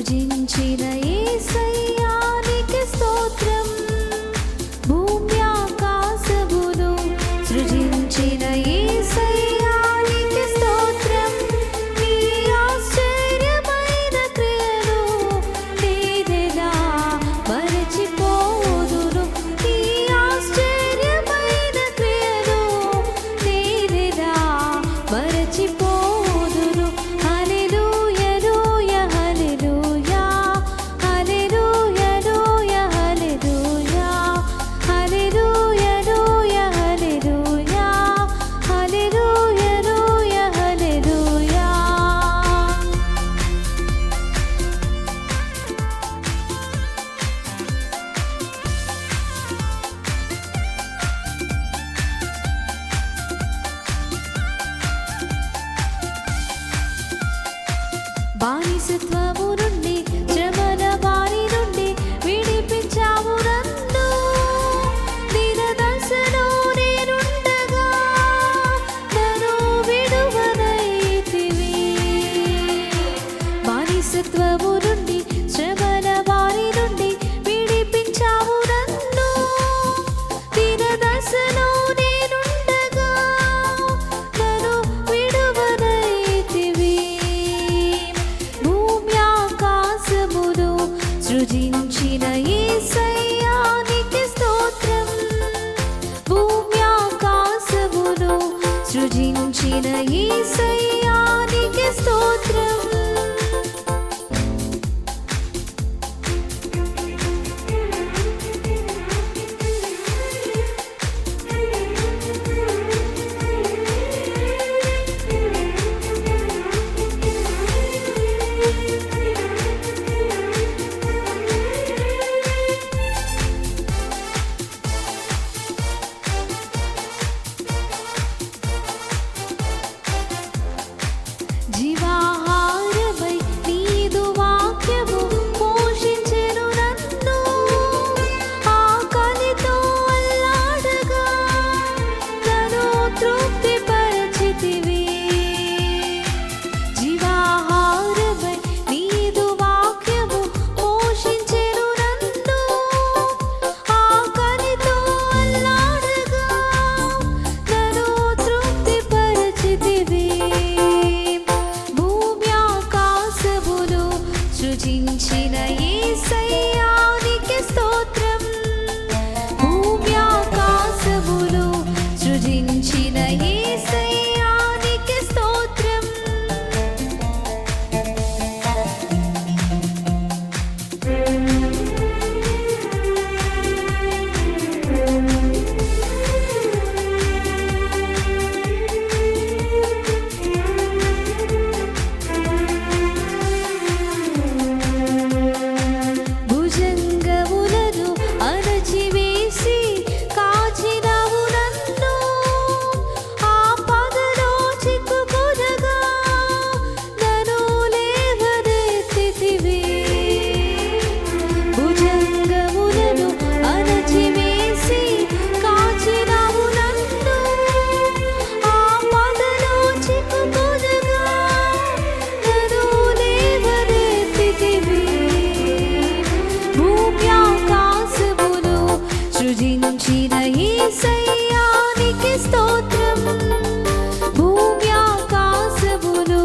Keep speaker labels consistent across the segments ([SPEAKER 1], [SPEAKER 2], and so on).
[SPEAKER 1] సృజించిన ఏసయ్యా. Bani Sitwa. సృజించిన ఏసయ్యానికి స్తోత్రం. భూమ్యాకాశమును సృజించిన ఏసయ్యానికి స్తోత్రం. పెంచిన ఈసయ్యానికి స్తోత్రం. భూమ్యాకాశమును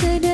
[SPEAKER 1] could